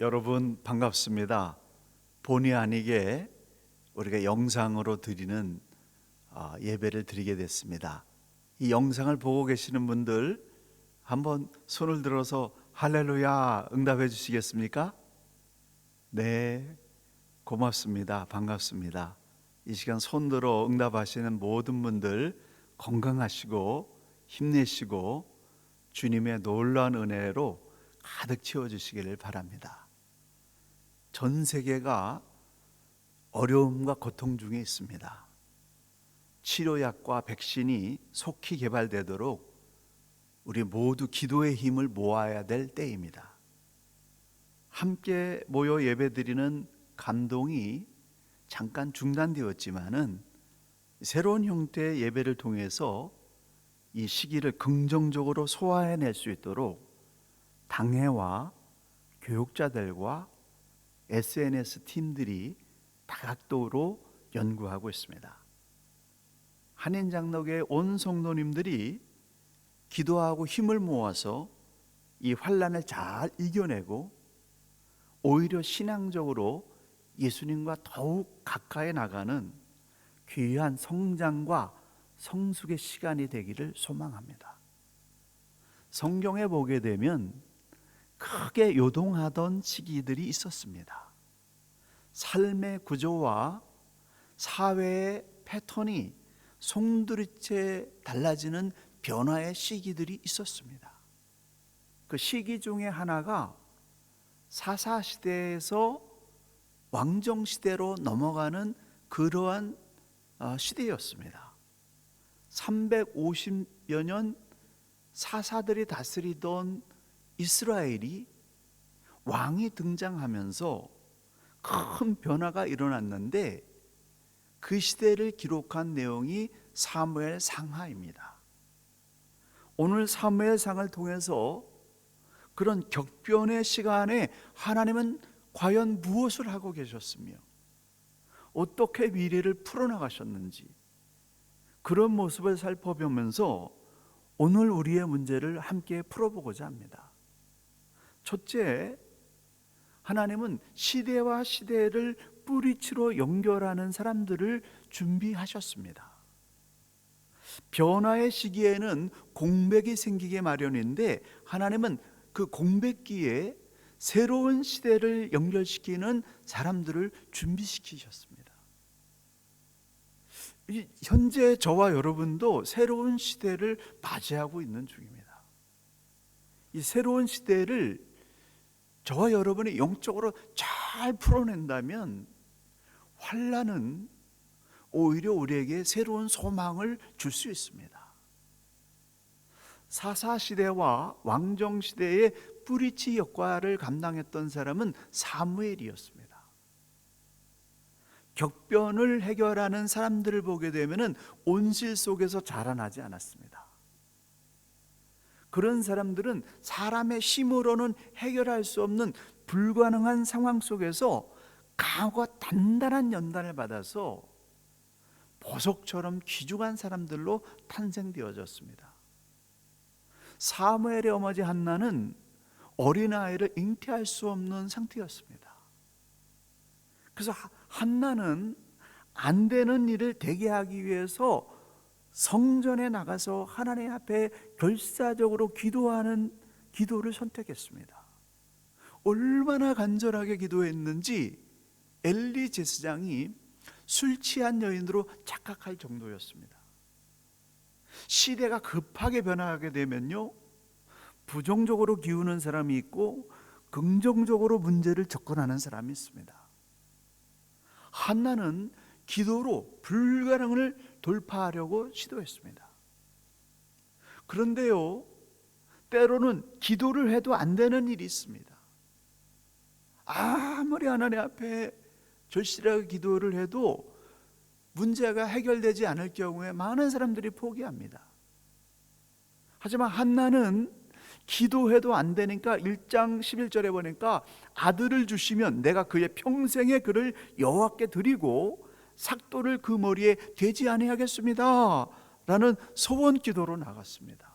여러분 반갑습니다. 본의 아니게 우리가 영상으로 드리는 아, 예배를 드리게 됐습니다. 이 영상을 보고 계시는 분들 한번 손을 들어서 할렐루야 응답해 주시겠습니까? 네, 고맙습니다. 반갑습니다. 이 시간 손 들어 응답하시는 모든 분들 건강하시고 힘내시고 주님의 놀라운 은혜로 가득 채워 주시기를 바랍니다. 전 세계가 어려움과 고통 중에 있습니다. 치료약과 백신이 속히 개발되도록 우리 모두 기도의 힘을 모아야 될 때입니다. 함께 모여 예배드리는 감동이 잠깐 중단되었지만은 새로운 형태의 예배를 통해서 이 시기를 긍정적으로 소화해낼 수 있도록 당회와 교육자들과 SNS 팀들이 다각도로 연구하고 있습니다. 한인 장로교회 온 성도님들이 기도하고 힘을 모아서 이 환란을 잘 이겨내고 오히려 신앙적으로 예수님과 더욱 가까이 나가는 귀한 성장과 성숙의 시간이 되기를 소망합니다. 성경에 보게 되면 크게 요동하던 시기들이 있었습니다. 삶의 구조와 사회의 패턴이 송두리째 달라지는 변화의 시기들이 있었습니다. 그 시기 중에 하나가 사사 시대에서 왕정 시대로 넘어가는 그러한 어, 시대였습니다. 350여 년 사사들이 다스리던 이스라엘이 왕이 등장하면서 큰 변화가 일어났는데 그 시대를 기록한 내용이 사무엘 상하입니다. 오늘 사무엘 상을 통해서 그런 격변의 시간에 하나님은 과연 무엇을 하고 계셨으며 어떻게 미래를 풀어나가셨는지 그런 모습을 살펴보면서 오늘 우리의 문제를 함께 풀어보고자 합니다. 첫째, 하나님은 시대와 시대를 뿌리치로 연결하는 사람들을 준비하셨습니다. 변화의 시기에는 공백이 생기게 마련인데 하나님은 그 공백기에 새로운 시대를 연결시키는 사람들을 준비시키셨습니다. 이 현재 저와 여러분도 새로운 시대를 맞이하고 있는 중입니다. 이 새로운 시대를 저와 여러분이 영적으로 잘 풀어낸다면 환란은 오히려 우리에게 새로운 소망을 줄 수 있습니다. 사사 시대와 왕정 시대의 뿌리치 역할을 감당했던 사람은 사무엘이었습니다. 격변을 해결하는 사람들을 보게 되면은 온실 속에서 자라나지 않았습니다. 그런 사람들은 사람의 힘으로는 해결할 수 없는 불가능한 상황 속에서 강과 단단한 연단을 받아서 보석처럼 귀중한 사람들로 탄생되어졌습니다. 사무엘의 어머니 한나는 어린아이를 잉태할 수 없는 상태였습니다. 그래서 한나는 안 되는 일을 되게 하기 위해서 성전에 나가서 하나님 앞에 결사적으로 기도하는 기도를 선택했습니다. 얼마나 간절하게 기도했는지 엘리 제사장이 술 취한 여인으로 착각할 정도였습니다. 시대가 급하게 변화하게 되면요. 부정적으로 기우는 사람이 있고 긍정적으로 문제를 접근하는 사람이 있습니다. 한나는 기도로 불가능을 돌파하려고 시도했습니다. 그런데요, 때로는 기도를 해도 안 되는 일이 있습니다. 아무리 하나님 앞에 절실하게 기도를 해도 문제가 해결되지 않을 경우에 많은 사람들이 포기합니다. 하지만 한나는 기도해도 안 되니까 1장 11절에 보니까 아들을 주시면 내가 그의 평생의 그를 여호와께 드리고 삭도를 그 머리에 대지 아니하겠습니다. 라는 소원 기도로 나갔습니다.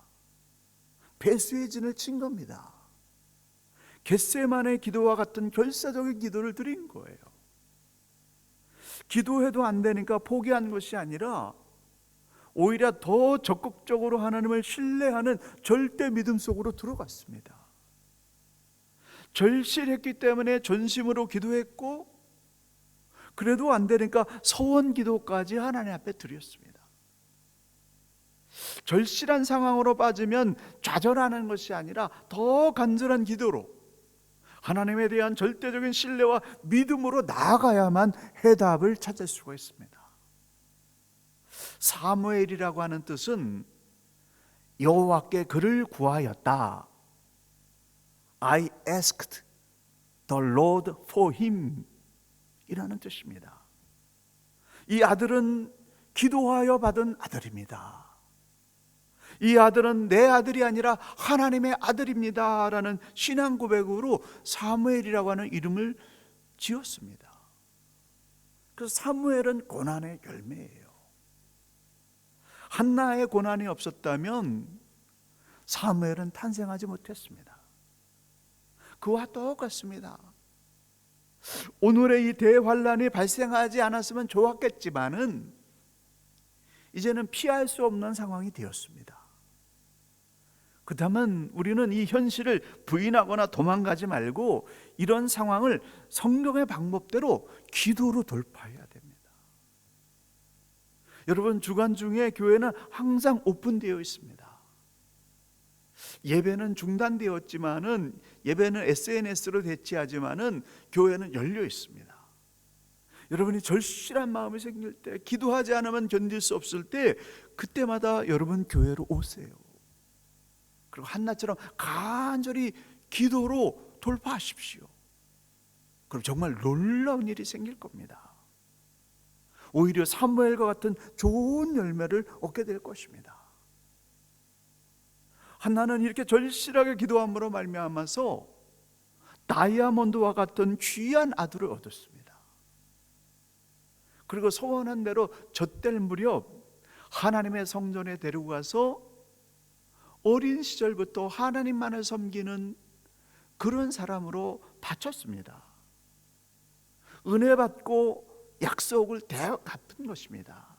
배수의 진을 친 겁니다. 겟세만의 기도와 같은 결사적인 기도를 드린 거예요. 기도해도 안 되니까 포기한 것이 아니라 오히려 더 적극적으로 하나님을 신뢰하는 절대 믿음 속으로 들어갔습니다. 절실했기 때문에 전심으로 기도했고 그래도 안 되니까 서원 기도까지 하나님 앞에 드렸습니다. 절실한 상황으로 빠지면 좌절하는 것이 아니라 더 간절한 기도로 하나님에 대한 절대적인 신뢰와 믿음으로 나아가야만 해답을 찾을 수가 있습니다. 사무엘이라고 하는 뜻은 여호와께 그를 구하였다. I asked the Lord for him 이라는 뜻입니다. 이 아들은 기도하여 받은 아들입니다. 이 아들은 내 아들이 아니라 하나님의 아들입니다 라는 신앙 고백으로 사무엘이라고 하는 이름을 지었습니다. 그래서 사무엘은 고난의 열매예요. 한나의 고난이 없었다면 사무엘은 탄생하지 못했습니다. 그와 똑같습니다. 오늘의 이 대환란이 발생하지 않았으면 좋았겠지만은 이제는 피할 수 없는 상황이 되었습니다. 그렇다면 우리는 이 현실을 부인하거나 도망가지 말고 이런 상황을 성경의 방법대로 기도로 돌파해야 됩니다. 여러분 주간 중에 교회는 항상 오픈되어 있습니다. 예배는 중단되었지만은 예배는 SNS로 대체하지만은 교회는 열려 있습니다. 여러분이 절실한 마음이 생길 때 기도하지 않으면 견딜 수 없을 때 그때마다 여러분 교회로 오세요. 그리고 한나처럼 간절히 기도로 돌파하십시오. 그럼 정말 놀라운 일이 생길 겁니다. 오히려 사무엘과 같은 좋은 열매를 얻게 될 것입니다. 한나는 이렇게 절실하게 기도함으로 말미암아서 다이아몬드와 같은 귀한 아들을 얻었습니다. 그리고 소원한 대로 젖될 무렵 하나님의 성전에 데리고 가서 어린 시절부터 하나님만을 섬기는 그런 사람으로 바쳤습니다. 은혜 받고 약속을 대 갚은 것입니다.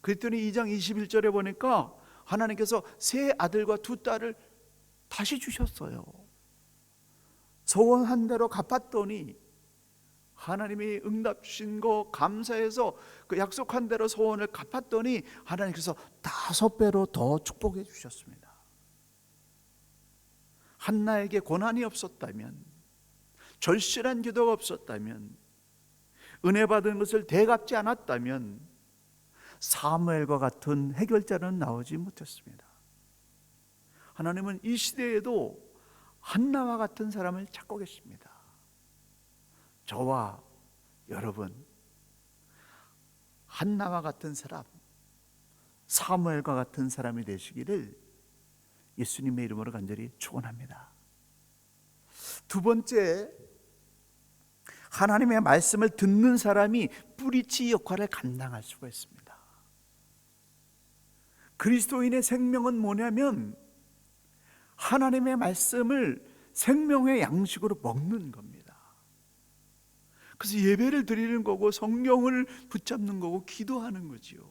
그랬더니 2장 21절에 보니까 하나님께서 세 아들과 두 딸을 다시 주셨어요. 소원한 대로 갚았더니 하나님이 응답 주신 거 감사해서 그 약속한 대로 소원을 갚았더니 하나님께서 다섯 배로 더 축복해 주셨습니다. 한나에게 고난이 없었다면 절실한 기도가 없었다면 은혜 받은 것을 대갚지 않았다면 사무엘과 같은 해결자는 나오지 못했습니다. 하나님은 이 시대에도 한나와 같은 사람을 찾고 계십니다. 저와 여러분 한나와 같은 사람, 사무엘과 같은 사람이 되시기를 예수님의 이름으로 간절히 축원합니다. 두 번째 하나님의 말씀을 듣는 사람이 뿌리치 역할을 감당할 수가 있습니다. 그리스도인의 생명은 뭐냐면 하나님의 말씀을 생명의 양식으로 먹는 겁니다. 그래서 예배를 드리는 거고 성경을 붙잡는 거고 기도하는 거지요.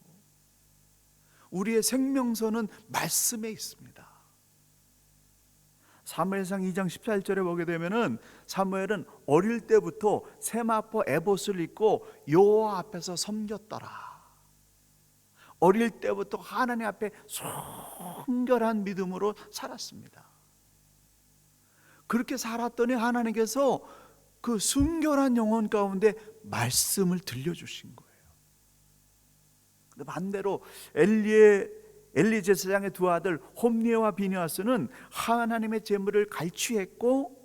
우리의 생명선은 말씀에 있습니다. 사무엘상 2장 14절에 보게 되면은 사무엘은 어릴 때부터 세마포 에봇을 입고 여호와 앞에서 섬겼더라. 어릴 때부터 하나님 앞에 순결한 믿음으로 살았습니다. 그렇게 살았더니 하나님께서 그 순결한 영혼 가운데 말씀을 들려주신 거예요. 근데 반대로 엘리의 엘리 제사장의 두 아들 홈니와 비니아스는 하나님의 재물을 갈취했고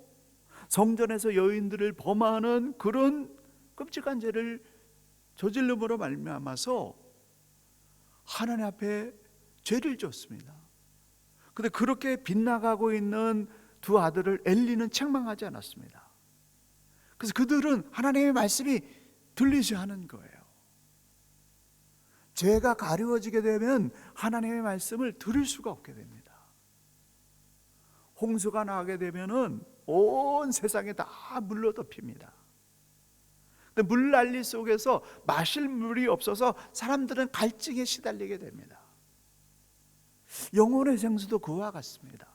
성전에서 여인들을 범하는 그런 끔찍한 죄를 저질름으로 말미암아서 하나님 앞에 죄를 졌습니다. 근데 그렇게 빗나가고 있는 두 아들을 엘리는 책망하지 않았습니다. 그래서 그들은 하나님의 말씀이 들리지 않은 거예요. 죄가 가려워지게 되면 하나님의 말씀을 들을 수가 없게 됩니다. 홍수가 나게 되면은 온 세상에 다 물로 덮입니다. 근데 물 난리 속에서 마실 물이 없어서 사람들은 갈증에 시달리게 됩니다. 영혼의 생수도 그와 같습니다.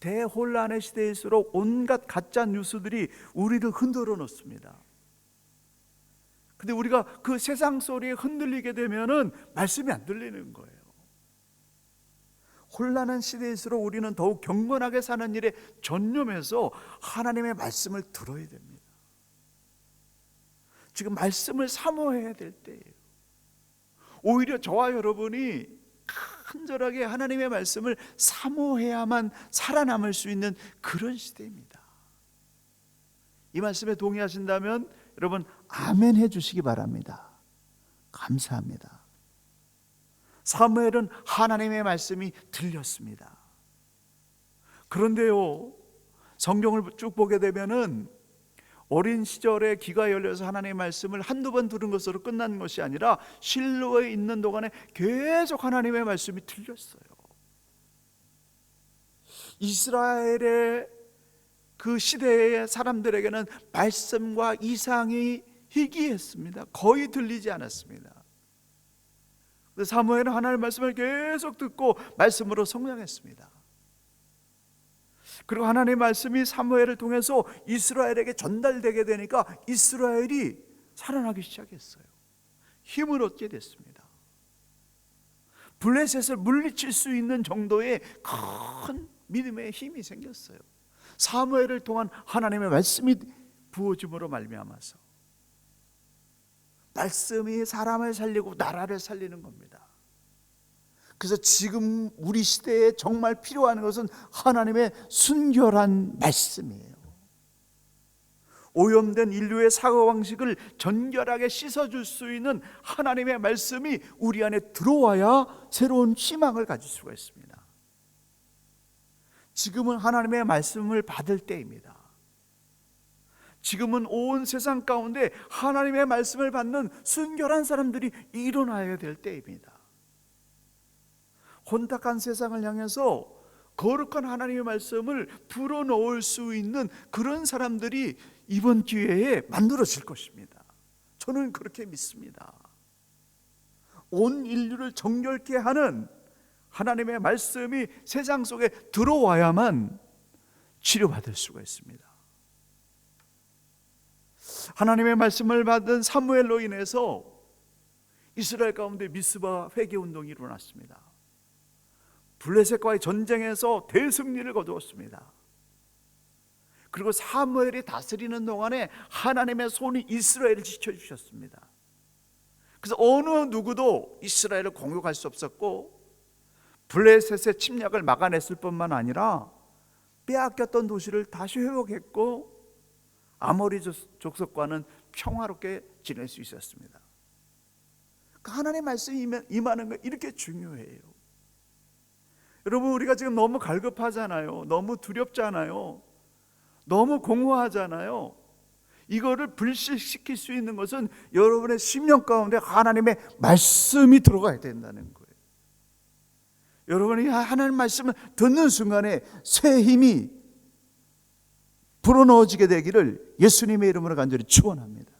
대혼란의 시대일수록 온갖 가짜 뉴스들이 우리를 흔들어 놓습니다. 근데 우리가 그 세상 소리에 흔들리게 되면은 말씀이 안 들리는 거예요. 혼란한 시대일수록 우리는 더욱 경건하게 사는 일에 전념해서 하나님의 말씀을 들어야 됩니다. 지금 말씀을 사모해야 될 때예요. 오히려 저와 여러분이 간절하게 하나님의 말씀을 사모해야만 살아남을 수 있는 그런 시대입니다. 이 말씀에 동의하신다면 여러분 아멘 해 주시기 바랍니다. 감사합니다. 사무엘은 하나님의 말씀이 들렸습니다. 그런데요, 성경을 쭉 보게 되면은 어린 시절에 귀가 열려서 하나님의 말씀을 한두 번 들은 것으로 끝난 것이 아니라 실로에 있는 동안에 계속 하나님의 말씀이 들렸어요. 이스라엘의 그 시대의 사람들에게는 말씀과 이상이 희귀했습니다. 거의 들리지 않았습니다. 사무엘은 하나님의 말씀을 계속 듣고 말씀으로 성장했습니다. 그리고 하나님의 말씀이 사무엘을 통해서 이스라엘에게 전달되게 되니까 이스라엘이 살아나기 시작했어요. 힘을 얻게 됐습니다. 블레셋을 물리칠 수 있는 정도의 큰 믿음의 힘이 생겼어요. 사무엘을 통한 하나님의 말씀이 부어짐으로 말미암아서 말씀이 사람을 살리고 나라를 살리는 겁니다. 그래서 지금 우리 시대에 정말 필요한 것은 하나님의 순결한 말씀이에요. 오염된 인류의 사고 방식을 전결하게 씻어줄 수 있는 하나님의 말씀이 우리 안에 들어와야 새로운 희망을 가질 수가 있습니다. 지금은 하나님의 말씀을 받을 때입니다. 지금은 온 세상 가운데 하나님의 말씀을 받는 순결한 사람들이 일어나야 될 때입니다. 혼탁한 세상을 향해서 거룩한 하나님의 말씀을 불어넣을 수 있는 그런 사람들이 이번 기회에 만들어질 것입니다. 저는 그렇게 믿습니다. 온 인류를 정결케 하는 하나님의 말씀이 세상 속에 들어와야만 치료받을 수가 있습니다. 하나님의 말씀을 받은 사무엘로 인해서 이스라엘 가운데 미스바 회개 운동이 일어났습니다. 블레셋과의 전쟁에서 대승리를 거두었습니다. 그리고 사무엘이 다스리는 동안에 하나님의 손이 이스라엘을 지켜주셨습니다. 그래서 어느 누구도 이스라엘을 공격할 수 없었고 블레셋의 침략을 막아냈을 뿐만 아니라 빼앗겼던 도시를 다시 회복했고 아모리 족속과는 평화롭게 지낼 수 있었습니다. 그 하나님의 말씀이 임하는 거 이렇게 중요해요. 여러분 우리가 지금 너무 갈급하잖아요. 너무 두렵잖아요. 너무 공허하잖아요. 이거를 불식시킬 수 있는 것은 여러분의 심령 가운데 하나님의 말씀이 들어가야 된다는 거예요. 여러분이 하나님 말씀을 듣는 순간에 새 힘이 불어넣어지게 되기를 예수님의 이름으로 간절히 축원합니다.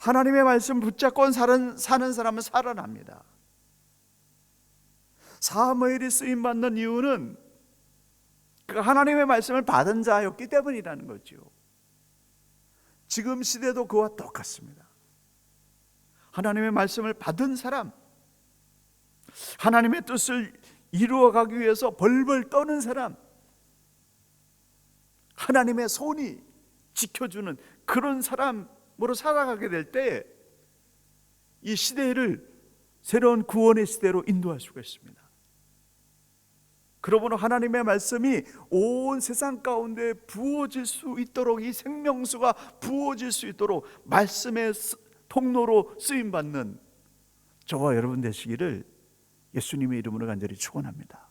하나님의 말씀 붙잡고 사는, 사는 사람은 살아납니다. 사무엘이 쓰임 받는 이유는 그 하나님의 말씀을 받은 자였기 때문이라는 거죠. 지금 시대도 그와 똑같습니다. 하나님의 말씀을 받은 사람, 하나님의 뜻을 이루어가기 위해서 벌벌 떠는 사람, 하나님의 손이 지켜주는 그런 사람으로 살아가게 될 때 이 시대를 새로운 구원의 시대로 인도할 수가 있습니다. 그러므로 하나님의 말씀이 온 세상 가운데 부어질 수 있도록 이 생명수가 부어질 수 있도록 말씀의 통로로 쓰임 받는 저와 여러분 되시기를 예수님의 이름으로 간절히 축원합니다.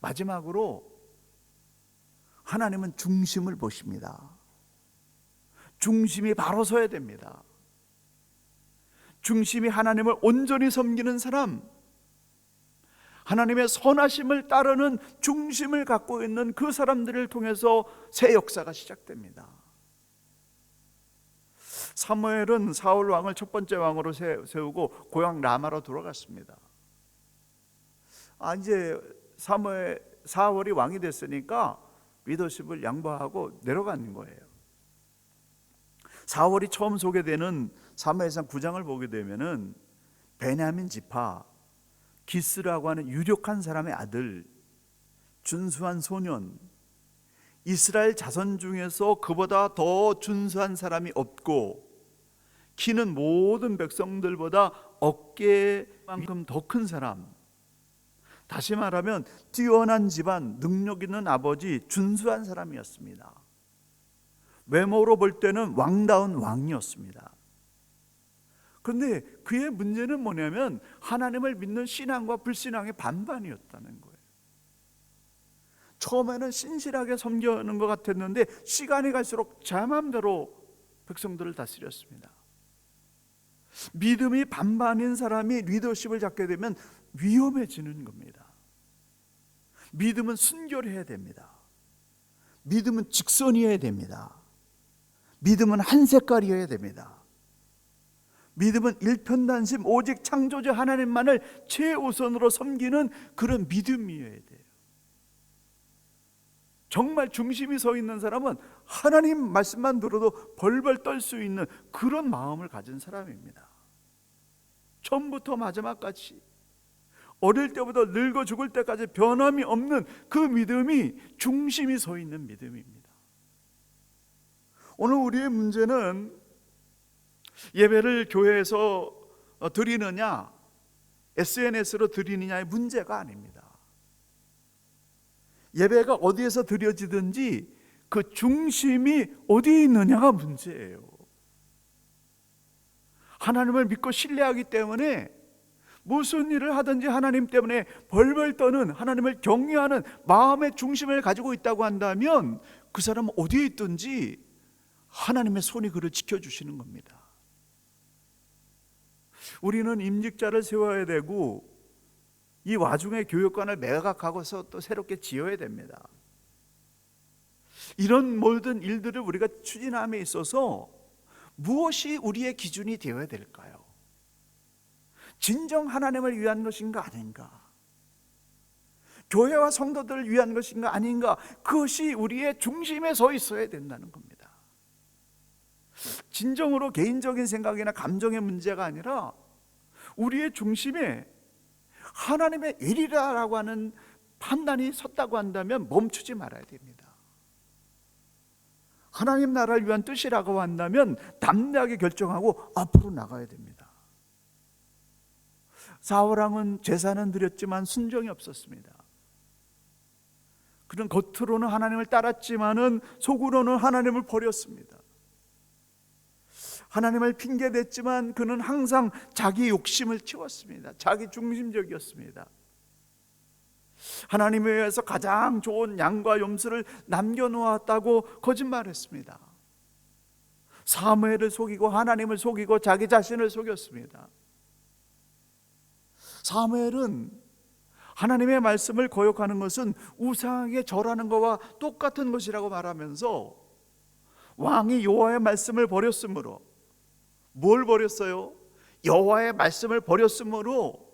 마지막으로 하나님은 중심을 보십니다. 중심이 바로 서야 됩니다. 중심이 하나님을 온전히 섬기는 사람, 하나님의 선하심을 따르는 중심을 갖고 있는 그 사람들을 통해서 새 역사가 시작됩니다. 사무엘은 사울 왕을 첫 번째 왕으로 세- 세우고 고향 라마로 돌아갔습니다. 아 이제 사무엘 사월이 왕이 됐으니까 리더십을 양보하고 내려가는 거예요. 사월이 처음 소개되는 사무엘상 9장을 보게 되면은 베냐민 지파 기스라고 하는 유력한 사람의 아들 준수한 소년. 이스라엘 자손 중에서 그보다 더 준수한 사람이 없고 키는 모든 백성들보다 어깨만큼 더 큰 사람. 다시 말하면 뛰어난 집안 능력 있는 아버지 준수한 사람이었습니다. 외모로 볼 때는 왕다운 왕이었습니다 그런데 그의 문제는 뭐냐면 하나님을 믿는 신앙과 불신앙의 반반이었다는 거예요. 처음에는 신실하게 섬기는 것 같았는데 시간이 갈수록 제 마음대로 백성들을 다스렸습니다. 믿음이 반반인 사람이 리더십을 잡게 되면 위험해지는 겁니다. 믿음은 순결해야 됩니다. 믿음은 직선이어야 됩니다. 믿음은 한 색깔이어야 됩니다. 믿음은 일편단심 오직 창조주 하나님만을 최우선으로 섬기는 그런 믿음이어야 돼요. 정말 중심이 서 있는 사람은 하나님 말씀만 들어도 벌벌 떨 수 있는 그런 마음을 가진 사람입니다. 처음부터 마지막까지 어릴 때부터 늙어 죽을 때까지 변함이 없는 그 믿음이 중심이 서 있는 믿음입니다. 오늘 우리의 문제는 예배를 교회에서 어, 드리느냐, SNS로 드리느냐의 문제가 아닙니다. 예배가 어디에서 드려지든지 그 중심이 어디에 있느냐가 문제예요. 하나님을 믿고 신뢰하기 때문에 무슨 일을 하든지 하나님 때문에 벌벌 떠는 하나님을 경외하는 마음의 중심을 가지고 있다고 한다면 그 사람은 어디에 있든지 하나님의 손이 그를 지켜주시는 겁니다. 우리는 임직자를 세워야 되고 이 와중에 교육관을 매각하고서 또 새롭게 지어야 됩니다. 이런 모든 일들을 우리가 추진함에 있어서 무엇이 우리의 기준이 되어야 될까요? 진정 하나님을 위한 것인가 아닌가? 교회와 성도들을 위한 것인가 아닌가? 그것이 우리의 중심에 서 있어야 된다는 겁니다. 진정으로 개인적인 생각이나 감정의 문제가 아니라 우리의 중심에 하나님의 일이라고 하는 판단이 섰다고 한다면 멈추지 말아야 됩니다. 하나님 나라를 위한 뜻이라고 한다면 담대하게 결정하고 앞으로 나가야 됩니다. 사울왕은 제사는 드렸지만 순종이 없었습니다. 그는 겉으로는 하나님을 따랐지만은 속으로는 하나님을 버렸습니다. 하나님을 핑계 댔지만 그는 항상 자기 욕심을 채웠습니다. 자기 중심적이었습니다. 하나님에 의해서 가장 좋은 양과 염소를 남겨놓았다고 거짓말했습니다. 사무엘을 속이고 하나님을 속이고 자기 자신을 속였습니다. 사무엘은 하나님의 말씀을 거역하는 것은 우상에게 절하는 것과 똑같은 것이라고 말하면서 왕이 여호와의 말씀을 버렸으므로 뭘 버렸어요? 여호와의 말씀을 버렸으므로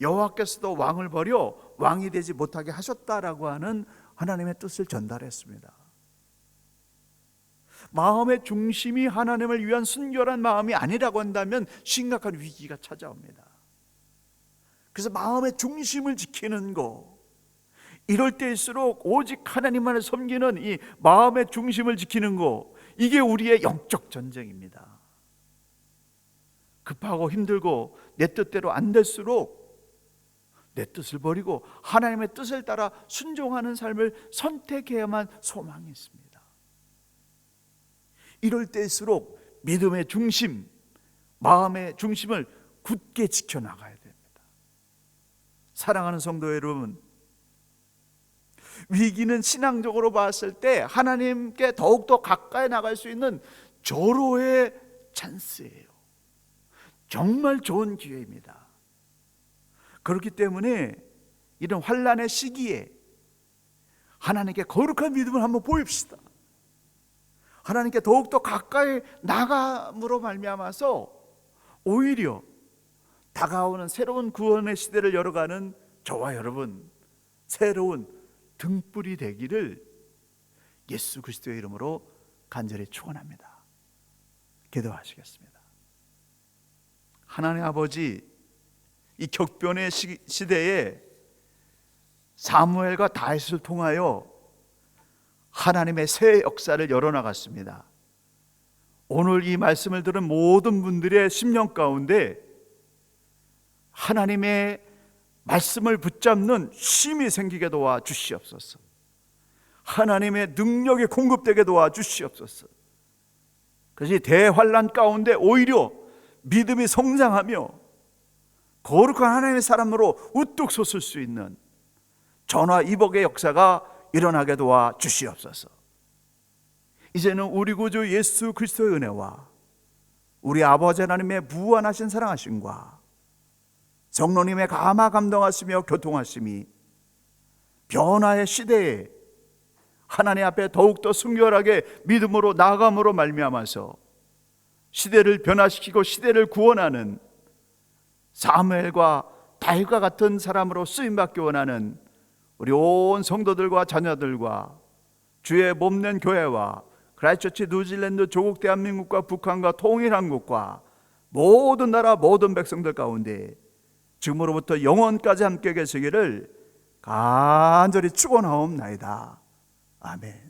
여호와께서도 왕을 버려 왕이 되지 못하게 하셨다라고 하는 하나님의 뜻을 전달했습니다. 마음의 중심이 하나님을 위한 순결한 마음이 아니라고 한다면 심각한 위기가 찾아옵니다. 그래서 마음의 중심을 지키는 거 이럴 때일수록 오직 하나님만을 섬기는 이 마음의 중심을 지키는 거 이게 우리의 영적 전쟁입니다. 급하고 힘들고 내 뜻대로 안 될수록 내 뜻을 버리고 하나님의 뜻을 따라 순종하는 삶을 선택해야만 소망이 있습니다. 이럴 때일수록 믿음의 중심, 마음의 중심을 굳게 지켜나가야 됩니다. 사랑하는 성도 여러분, 위기는 신앙적으로 봤을 때 하나님께 더욱더 가까이 나갈 수 있는 절호의 찬스예요. 정말 좋은 기회입니다. 그렇기 때문에 이런 환란의 시기에 하나님께 거룩한 믿음을 한번 보입시다. 하나님께 더욱더 가까이 나감으로 말미암아서 오히려 다가오는 새로운 구원의 시대를 열어가는 저와 여러분 새로운 등불이 되기를 예수 그리스도의 이름으로 간절히 축원합니다. 기도하시겠습니다. 하나님 아버지 이 격변의 시, 시대에 사무엘과 다윗을 통하여 하나님의 새 역사를 열어나갔습니다. 오늘 이 말씀을 들은 모든 분들의 심령 가운데 하나님의 말씀을 붙잡는 힘이 생기게 도와 주시옵소서. 하나님의 능력이 공급되게 도와 주시옵소서. 그것이 대환란 가운데 오히려 믿음이 성장하며 거룩한 하나님의 사람으로 우뚝 솟을 수 있는 전화 이복의 역사가 일어나게 도와 주시옵소서. 이제는 우리 구주 예수 그리스도의 은혜와 우리 아버지 하나님의 무한하신 사랑하심과 성령님의 감화 감동하시며 교통하심이 변화의 시대에 하나님 앞에 더욱더 순결하게 믿음으로 나아감으로 말미암아서 시대를 변화시키고 시대를 구원하는 사무엘과 다윗과 같은 사람으로 쓰임 받기 원하는 우리 온 성도들과 자녀들과 주의 몸낸 교회와 크라이처치 뉴질랜드 조국 대한민국과 북한과 통일한국과 모든 나라 모든 백성들 가운데 지금으로부터 영원까지 함께 계시기를 간절히 축원하옵나이다. 아멘.